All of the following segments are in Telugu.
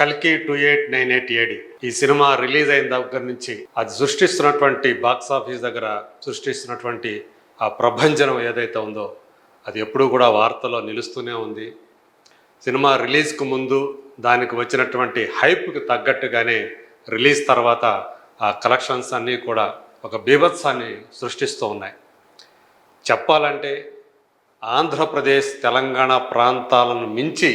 కల్కి two eight nine eight AD. ఈ సినిమా రిలీజ్ అయిన దగ్గర నుంచి అది సృష్టిస్తున్నటువంటి బాక్స్ ఆఫీస్ దగ్గర సృష్టిస్తున్నటువంటి ఆ ప్రభంజనం ఏదైతే ఉందో అది ఎప్పుడూ కూడా వార్తలో నిలుస్తూనే ఉంది. సినిమా రిలీజ్కు ముందు దానికి వచ్చినటువంటి హైప్కి తగ్గట్టుగానే రిలీజ్ తర్వాత ఆ కలెక్షన్స్ అన్నీ కూడా ఒక బీభత్సాన్ని సృష్టిస్తూ ఉన్నాయి. చెప్పాలంటే ఆంధ్రప్రదేశ్ తెలంగాణ ప్రాంతాలను మించి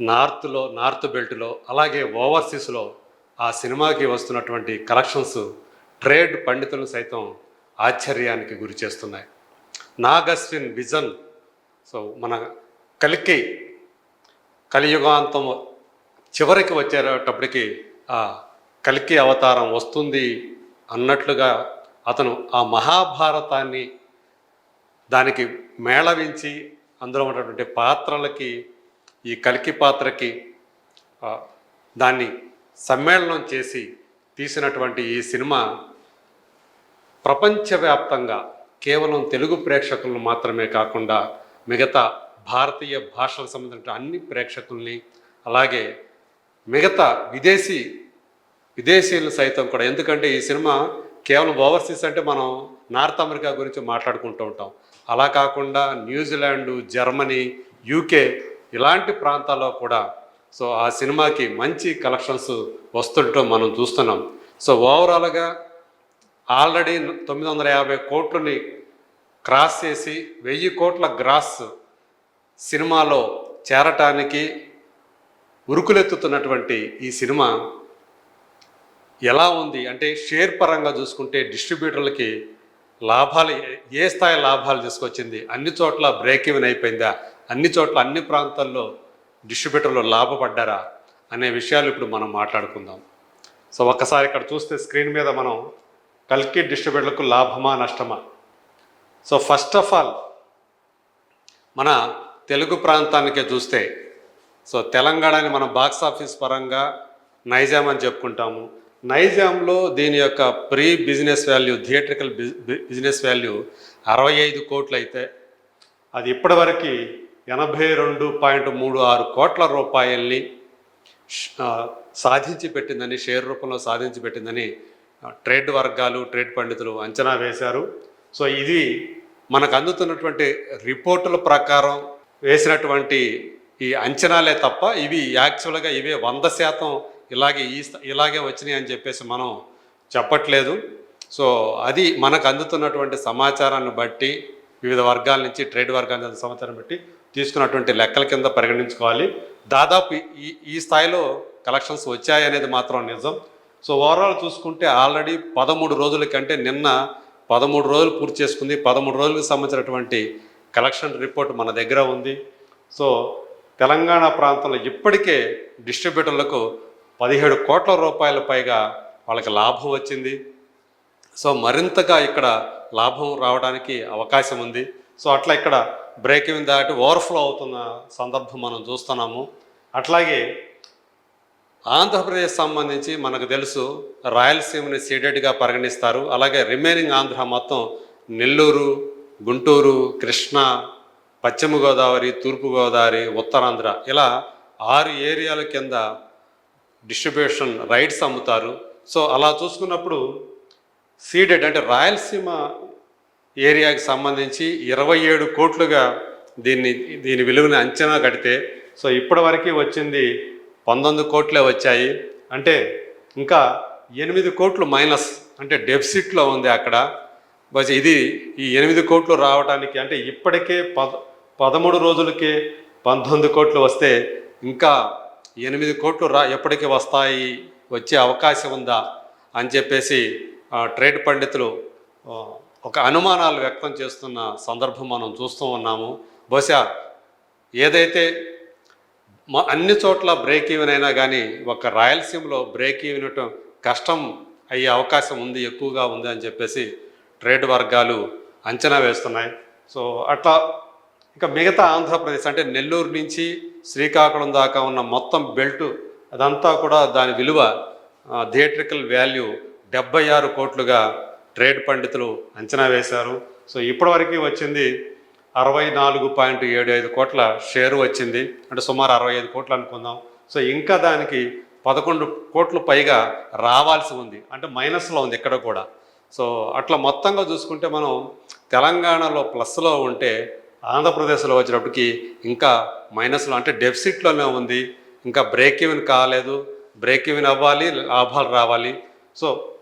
నార్త్లో నార్త్ బెల్ట్లో అలాగే ఓవర్సీస్లో ఆ సినిమాకి వస్తున్నటువంటి కలెక్షన్స్ ట్రేడ్ పండితులను సైతం ఆశ్చర్యానికి గురి చేస్తున్నాయి. నాగస్విన్ విజన్ సో మన కలికి కలియుగాంతం చివరికి వచ్చేటప్పటికి ఆ కలికి అవతారం వస్తుంది అన్నట్లుగా అతను ఆ మహాభారతాన్ని దానికి మేళవించి అందులో ఉన్నటువంటి పాత్రలకి ఈ కలికి పాత్రకి దాన్ని సమ్మేళనం చేసి తీసినటువంటి ఈ సినిమా ప్రపంచవ్యాప్తంగా కేవలం తెలుగు ప్రేక్షకులను మాత్రమే కాకుండా మిగతా భారతీయ భాషలకు సంబంధించిన అన్ని ప్రేక్షకుల్ని అలాగే మిగతా విదేశీ విదేశీయులు సైతం కూడా. ఎందుకంటే ఈ సినిమా కేవలం ఓవర్సీస్ అంటే మనం నార్త్ అమెరికా గురించి మాట్లాడుకుంటూ ఉంటాం. అలా కాకుండా న్యూజిలాండ్ జర్మనీ యూకే ఇలాంటి ప్రాంతాల్లో కూడా సో ఆ సినిమాకి మంచి కలెక్షన్స్ వస్తుండటం మనం చూస్తున్నాం. సో ఓవరాల్గా ఆల్రెడీ తొమ్మిది వందల యాభై కోట్లని క్రాస్ చేసి వెయ్యి కోట్ల గ్రాస్ సినిమాలో చేరటానికి ఉరుకులెత్తుతున్నటువంటి ఈ సినిమా ఎలా ఉంది? అంటే షేర్ పరంగా చూసుకుంటే డిస్ట్రిబ్యూటర్లకి లాభాలు ఏ- స్థాయి లాభాలు తీసుకొచ్చింది? అన్ని చోట్ల బ్రేక్ ఈవెన్ అయిపోయిందా? అన్ని చోట్ల అన్ని ప్రాంతాల్లో డిస్ట్రిబ్యూటర్లు లాభపడ్డారా అనే విషయాలు ఇప్పుడు మనం మాట్లాడుకుందాం. సో ఒక్కసారి ఇక్కడ చూస్తే స్క్రీన్ మీద మనం కల్కి డిస్ట్రిబ్యూటర్లకు లాభమా నష్టమా? సో ఫస్ట్ ఆఫ్ ఆల్ మన తెలుగు ప్రాంతానికే చూస్తే సో తెలంగాణని మనం బాక్స్ ఆఫీస్ పరంగా నైజాం అని చెప్పుకుంటాము. నైజాంలో దీని యొక్క pre business value theatrical business value అరవై ఐదు కోట్లు అయితే అది ఇప్పటివరకు ఎనభై రెండు పాయింట్ మూడు ఆరు కోట్ల రూపాయల్ని సాధించి పెట్టిందని షేర్ రూపంలో సాధించి పెట్టిందని ట్రేడ్ వర్గాలు ట్రేడ్ పండితులు అంచనా వేశారు. సో ఇది మనకు అందుతున్నటువంటి రిపోర్టుల ప్రకారం వేసినటువంటి ఈ అంచనాలే తప్ప ఇవి యాక్చువల్గా ఇవే వంద శాతం ఇలాగే ఈ ఇలాగే వచ్చినాయి అని చెప్పేసి మనం చెప్పట్లేదు. సో అది మనకు అందుతున్నటువంటి సమాచారాన్ని బట్టి వివిధ వర్గాల నుంచి ట్రేడ్ వర్గాల సమాచారం బట్టి తీసుకున్నటువంటి లెక్కల కింద పరిగణించుకోవాలి. దాదాపు ఈ ఈ స్థాయిలో కలెక్షన్స్ వచ్చాయి అనేది మాత్రం నిజం. సో ఓవరాల్ చూసుకుంటే ఆల్రెడీ పదమూడు రోజుల కంటే నిన్న పదమూడు రోజులు పూర్తి చేసుకుంది. పదమూడు రోజులకు సంబంధించినటువంటి కలెక్షన్ రిపోర్ట్ మన దగ్గర ఉంది. సో తెలంగాణ ప్రాంతంలో ఇప్పటికే డిస్ట్రిబ్యూటర్లకు పదిహేడు కోట్ల రూపాయల పైగా వాళ్ళకి లాభం వచ్చింది. సో మరింతగా ఇక్కడ లాభం రావడానికి అవకాశం ఉంది. సో అట్లా ఇక్కడ బ్రేక్ ఇన్ దాటి ఓవర్ఫ్లో అవుతున్న సందర్భం మనం చూస్తున్నాము. అట్లాగే ఆంధ్రప్రదేశ్ సంబంధించి మనకు తెలుసు రాయలసీమని సీడెడ్గా పరిగణిస్తారు. అలాగే రిమైనింగ్ ఆంధ్ర మొత్తం నెల్లూరు గుంటూరు కృష్ణా పశ్చిమ గోదావరి తూర్పు గోదావరి ఉత్తరాంధ్ర ఇలా ఆరు ఏరియాల కింద డిస్ట్రిబ్యూషన్ రైట్స్ అమ్ముతారు. సో అలా చూసుకున్నప్పుడు సీడెడ్ అంటే రాయలసీమ ఏరియాకి సంబంధించి ఇరవై ఏడు కోట్లుగా దీన్ని దీని విలువని అంచనా కడితే సో ఇప్పటివరకు వచ్చింది పంతొమ్మిది కోట్లే వచ్చాయి. అంటే ఇంకా ఎనిమిది కోట్లు మైనస్ అంటే డెఫిసిట్లో ఉంది అక్కడ. బస్ ఇది ఈ ఎనిమిది కోట్లు రావడానికి అంటే ఇప్పటికే పద పదమూడు రోజులకే పంతొమ్మిది కోట్లు వస్తే ఇంకా ఎనిమిది కోట్లు రా ఎప్పటికి వస్తాయి వచ్చే అవకాశం ఉందా అని చెప్పేసి ఆ, ట్రేడ్ పండితులు ఒక అనుమానాలు వ్యక్తం చేస్తున్న సందర్భం మనం చూస్తూ ఉన్నాము. బహుశా ఏదైతే మా అన్ని చోట్ల బ్రేక్ ఈవెన్ అయినా కానీ ఒక రాయలసీమలో బ్రేక్ ఈవెన్ కష్టం అయ్యే అవకాశం ఉంది ఎక్కువగా ఉంది అని చెప్పేసి ట్రేడ్ వర్గాలు అంచనా వేస్తున్నాయి. సో అట్లా ఇంకా మిగతా ఆంధ్రప్రదేశ్ అంటే నెల్లూరు నుంచి శ్రీకాకుళం దాకా ఉన్న మొత్తం బెల్ట్ అదంతా కూడా దాని విలువ థియేట్రికల్ వాల్యూ డెబ్బై ఆరు కోట్లుగా ట్రేడ్ పండితులు అంచనా వేశారు. సో ఇప్పటివరకు వచ్చింది అరవై నాలుగు పాయింట్ ఏడు ఐదు కోట్ల షేరు వచ్చింది. అంటే సుమారు అరవై ఐదు కోట్లు అనుకుందాం. సో ఇంకా దానికి పదకొండు కోట్లు పైగా రావాల్సి ఉంది. అంటే మైనస్లో ఉంది ఇక్కడ కూడా. సో అట్లా మొత్తంగా చూసుకుంటే మనం తెలంగాణలో ప్లస్లో ఉంటే ఆంధ్రప్రదేశ్లో వచ్చినప్పటికి ఇంకా మైనస్లో అంటే డెఫిసిట్లోనే ఉంది. ఇంకా బ్రేక్ ఈవెన్ కాలేదు. బ్రేక్ ఈవెన్ అవ్వాలి లాభాలు రావాలి. సో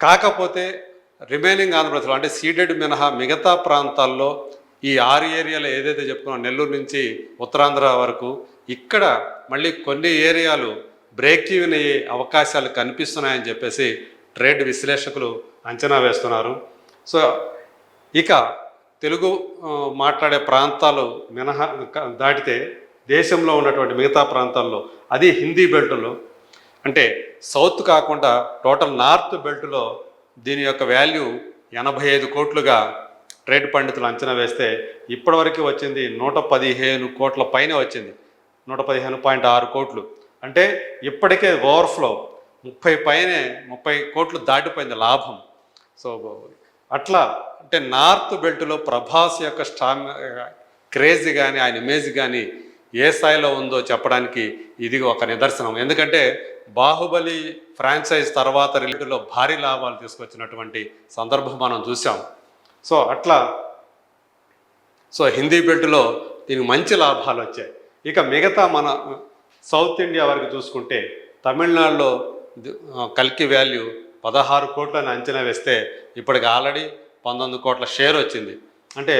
కాకపోతే రిమైనింగ్ ఆంధ్రప్రదేశ్లో అంటే సీడెడ్ మినహా మిగతా ప్రాంతాల్లో ఈ ఆరు ఏరియాలు ఏదైతే చెప్పుకున్నా నెల్లూరు నుంచి ఉత్తరాంధ్ర వరకు ఇక్కడ మళ్ళీ కొన్ని ఏరియాలు బ్రేక్ ఈవెన్ అయ్యే అవకాశాలు కనిపిస్తున్నాయని చెప్పేసి ట్రేడ్ విశ్లేషకులు అంచనా వేస్తున్నారు. సో ఇక తెలుగు మాట్లాడే ప్రాంతాలు మినహా దాటితే దేశంలో ఉన్నటువంటి మిగతా ప్రాంతాల్లో అది హిందీ బెల్ట్లో అంటే సౌత్ కాకుండా టోటల్ నార్త్ బెల్ట్లో దీని యొక్క వాల్యూ ఎనభై ఐదు కోట్లుగా ట్రేడ్ పండితులు అంచనా వేస్తే ఇప్పటివరకు వచ్చింది నూట పదిహేను కోట్ల పైన వచ్చింది. నూట పదిహేను పాయింట్ ఆరు కోట్లు. అంటే ఇప్పటికే ఓవర్ఫ్లో ముప్పై పైనే ముప్పై కోట్లు దాటిపోయింది లాభం. సో అట్లా అంటే నార్త్ బెల్ట్లో ప్రభాస్ యొక్క స్టామ్ క్రేజ్ కానీ ఆయన ఇమేజ్ కానీ ఏ స్థాయిలో ఉందో చెప్పడానికి ఇది ఒక నిదర్శనం. ఎందుకంటే బాహుబలి ఫ్రాంచైజ్ తర్వాత రిలేటివ్లో భారీ లాభాలు తీసుకొచ్చినటువంటి సందర్భం మనం చూసాం సో అట్లా సో హిందీ బెల్ట్లో దీనికి మంచి లాభాలు వచ్చాయి. ఇక మిగతా మన సౌత్ ఇండియా వరకు చూసుకుంటే తమిళనాడులో కల్కి వాల్యూ పదహారు కోట్లని అంచనా వేస్తే ఇప్పటికి ఆల్రెడీ పంతొమ్మిది కోట్ల షేర్ వచ్చింది. అంటే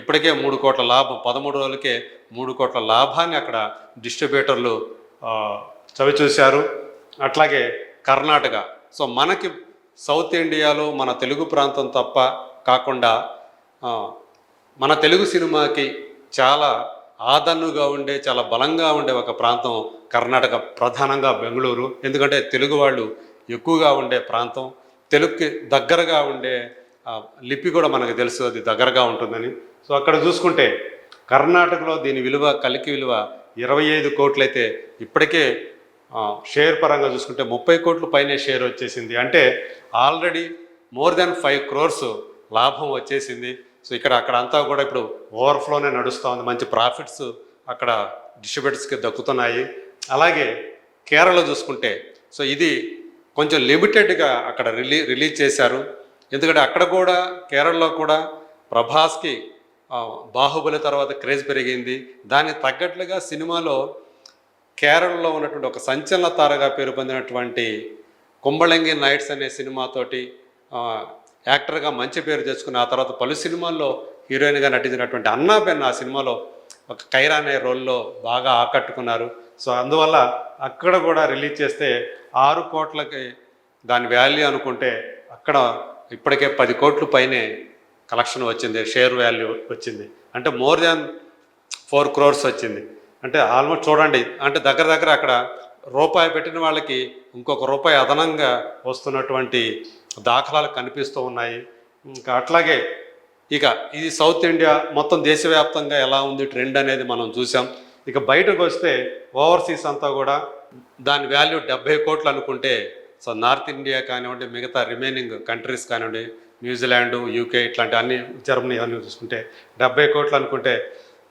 ఇప్పటికే మూడు కోట్ల లాభం పదమూడు రోజులకే మూడు కోట్ల లాభాన్ని అక్కడ డిస్ట్రిబ్యూటర్లు చవి చూశారు అట్లాగే కర్ణాటక. సో మనకి సౌత్ ఇండియాలో మన తెలుగు ప్రాంతం తప్ప కాకుండా మన తెలుగు సినిమాకి చాలా ఆదన్నుగా ఉండే చాలా బలంగా ఉండే ఒక ప్రాంతం కర్ణాటక ప్రధానంగా బెంగళూరు. ఎందుకంటే తెలుగు వాళ్ళు ఎక్కువగా ఉండే ప్రాంతం. తెలుగుకి దగ్గరగా ఉండే లిపి కూడా మనకు తెలుసు అది దగ్గరగా ఉంటుందని. సో అక్కడ చూసుకుంటే కర్ణాటకలో దీని విలువ కలికి విలువ ఇరవై ఐదు కోట్లయితే ఇప్పటికే షేర్ పరంగా చూసుకుంటే ముప్పై కోట్ల పైనే షేర్ వచ్చేసింది. అంటే already more than five crores లాభం వచ్చేసింది. సో ఇక్కడ అక్కడ అంతా కూడా ఇప్పుడు ఓవర్ఫ్లోనే నడుస్తూ ఉంది. మంచి ప్రాఫిట్స్ అక్కడ డిస్ట్రిబ్యూటర్స్కి దక్కుతున్నాయి. అలాగే కేరళ చూసుకుంటే సో ఇది కొంచెం లిమిటెడ్గా అక్కడ రిలీ రిలీజ్ చేశారు. ఎందుకంటే అక్కడ కూడా కేరళలో కూడా ప్రభాస్కి బాహుబలి తర్వాత క్రేజ్ పెరిగింది. దానికి తగ్గట్లుగా సినిమాలో కేరళలో ఉన్నటువంటి ఒక సంచలన తారగా పేరు పొందినటువంటి కుంబళంగి నైట్స్ అనే సినిమాతోటి యాక్టర్గా మంచి పేరు తెచ్చుకుని ఆ తర్వాత పలు సినిమాల్లో హీరోయిన్గా నటించినటువంటి అన్నాబెన్ ఆ సినిమాలో ఒక కైరా అనే రోల్లో బాగా ఆకట్టుకున్నారు. సో అందువల్ల అక్కడ కూడా రిలీజ్ చేస్తే ఆరు కోట్లకి దాని వాల్యూ అనుకుంటే అక్కడ ఇప్పటికే పది కోట్ల పైనే కలెక్షన్ వచ్చింది షేర్ వాల్యూ వచ్చింది. అంటే మోర్ దాన్ ఫోర్ క్రోర్స్ వచ్చింది. అంటే ఆల్మోస్ట్ చూడండి అంటే దగ్గర దగ్గర అక్కడ రూపాయి పెట్టిన వాళ్ళకి ఇంకొక రూపాయి అదనంగా వస్తున్నటువంటి దాఖలాలు కనిపిస్తూ ఉన్నాయి. ఇంకా అట్లాగే ఇక ఇది సౌత్ ఇండియా మొత్తం దేశవ్యాప్తంగా ఎలా ఉంది ట్రెండ్ అనేది మనం చూసాం. ఇక బయటకు వస్తే ఓవర్సీస్ అంతా కూడా దాని వాల్యూ డెబ్బై కోట్లు అనుకుంటే సో నార్త్ ఇండియా కానివ్వండి మిగతా రిమైనింగ్ కంట్రీస్ కానివ్వండి న్యూజిలాండ్ యూకే ఇట్లాంటి అన్ని జర్మనీ అన్నీ చూసుకుంటే డెబ్బై కోట్లు అనుకుంటే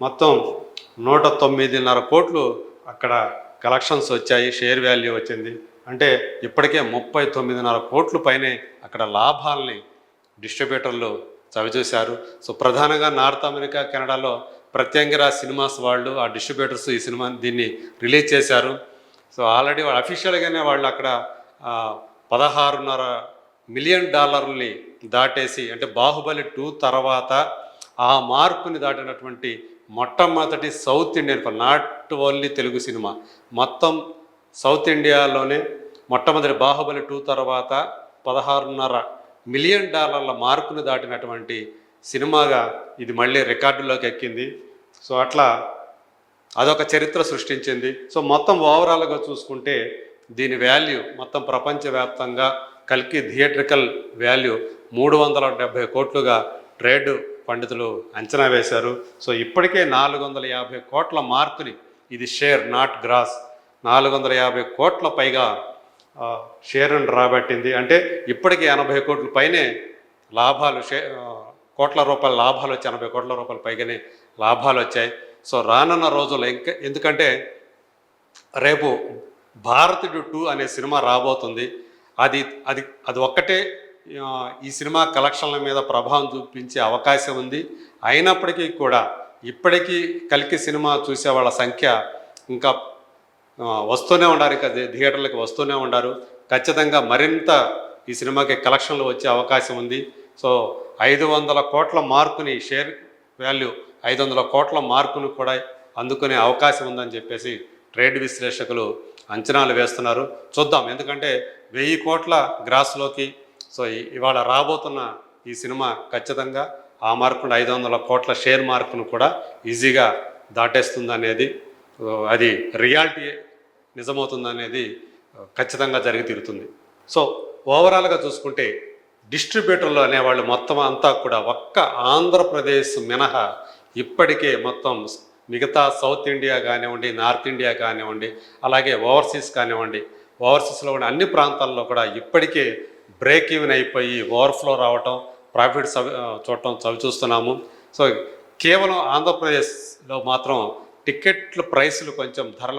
మొత్తం నూట తొమ్మిదిన్నర కోట్లు అక్కడ కలెక్షన్స్ వచ్చాయి షేర్ వాల్యూ వచ్చింది. అంటే ఇప్పటికే ముప్పై తొమ్మిదిన్నర కోట్లు పైనే అక్కడ లాభాలని డిస్ట్రిబ్యూటర్లు చవిచూశారు. సో ప్రధానంగా నార్త్ అమెరికా కెనడాలో ప్రత్యంగిరా సినిమాస్ వాళ్ళు ఆ డిస్ట్రిబ్యూటర్స్ ఈ సినిమా దీన్ని రిలీజ్ చేశారు. సో ఆల్రెడీ వాళ్ళు అఫీషియల్గానే వాళ్ళు అక్కడ పదహారున్నర మిలియన్ డాలర్ని దాటేసి అంటే బాహుబలి టూ తర్వాత ఆ మార్కుని దాటినటువంటి మొట్టమొదటి south Indian film not only Telugu cinema. మొత్తం సౌత్ ఇండియాలోనే మొట్టమొదటి బాహుబలి టూ తర్వాత పదహారున్నర మిలియన్ డాలర్ల మార్కును దాటినటువంటి సినిమాగా ఇది మళ్ళీ రికార్డులోకి ఎక్కింది. సో అట్లా అదొక చరిత్ర సృష్టించింది. సో మొత్తం ఓవరాల్గా చూసుకుంటే దీని వాల్యూ మొత్తం ప్రపంచవ్యాప్తంగా కల్కి థియేట్రికల్ వాల్యూ మూడు వందల డెబ్భై కోట్లుగా ట్రేడ్ పండితులు అంచనా వేశారు. సో ఇప్పటికే నాలుగు వందల యాభై కోట్ల మార్కుని ఇది షేర్ నాట్ గ్రాస్. నాలుగు వందల యాభై కోట్ల పైగా షేర్ను రాబట్టింది. అంటే ఇప్పటికే ఎనభై కోట్ల పైనే లాభాలు షే కోట్ల రూపాయల లాభాలు వచ్చి ఎనభై కోట్ల రూపాయల పైగానే లాభాలు వచ్చాయి. సో రానున్న రోజుల్లో ఇంకా ఎందుకంటే రేపు భారతుడు టూ అనే సినిమా రాబోతుంది. అది అది అది ఒక్కటే ఈ సినిమా కలెక్షన్ల మీద ప్రభావం చూపించే అవకాశం ఉంది. అయినప్పటికీ కూడా ఇప్పటికీ కలికి సినిమా చూసే వాళ్ళ సంఖ్య ఇంకా వస్తూనే ఉండారు ఇంకా థియేటర్లకు వస్తూనే ఉండారు. ఖచ్చితంగా మరింత ఈ సినిమాకి కలెక్షన్లు వచ్చే అవకాశం ఉంది. సో ఐదు వందల కోట్ల మార్కుని షేర్ వాల్యూ ఐదు వందల కోట్ల మార్కును కూడా అందుకునే అవకాశం ఉందని చెప్పేసి ట్రేడ్ విశ్లేషకులు అంచనాలు వేస్తున్నారు. చూద్దాం. ఎందుకంటే వెయ్యి కోట్ల గ్రాస్లోకి సో ఇవాళ రాబోతున్న ఈ సినిమా ఖచ్చితంగా ఆ మార్కును ఐదు వందల కోట్ల షేర్ మార్కును కూడా ఈజీగా దాటేస్తుంది అనేది అది రియాలిటీ నిజమవుతుందనేది అనేది ఖచ్చితంగా జరిగి తీరుతుంది. సో ఓవరాల్గా చూసుకుంటే డిస్ట్రిబ్యూటర్లు అనేవాళ్ళు మొత్తం అంతా కూడా ఒక్క ఆంధ్రప్రదేశ్ మినహా ఇప్పటికే మొత్తం మిగతా సౌత్ ఇండియా కానివ్వండి నార్త్ ఇండియా కానివ్వండి అలాగే ఓవర్సీస్ కానివ్వండి ఓవర్సీస్లో ఉన్న అన్ని ప్రాంతాల్లో కూడా ఇప్పటికే బ్రేక్ ఈవెన్ అయిపోయి ఓవర్ఫ్లో రావటం ప్రాఫిట్స్ అవి చూడటం చవి చూస్తున్నాము. సో కేవలం ఆంధ్రప్రదేశ్లో మాత్రం టికెట్ల ప్రైసులు కొంచెం ధరలు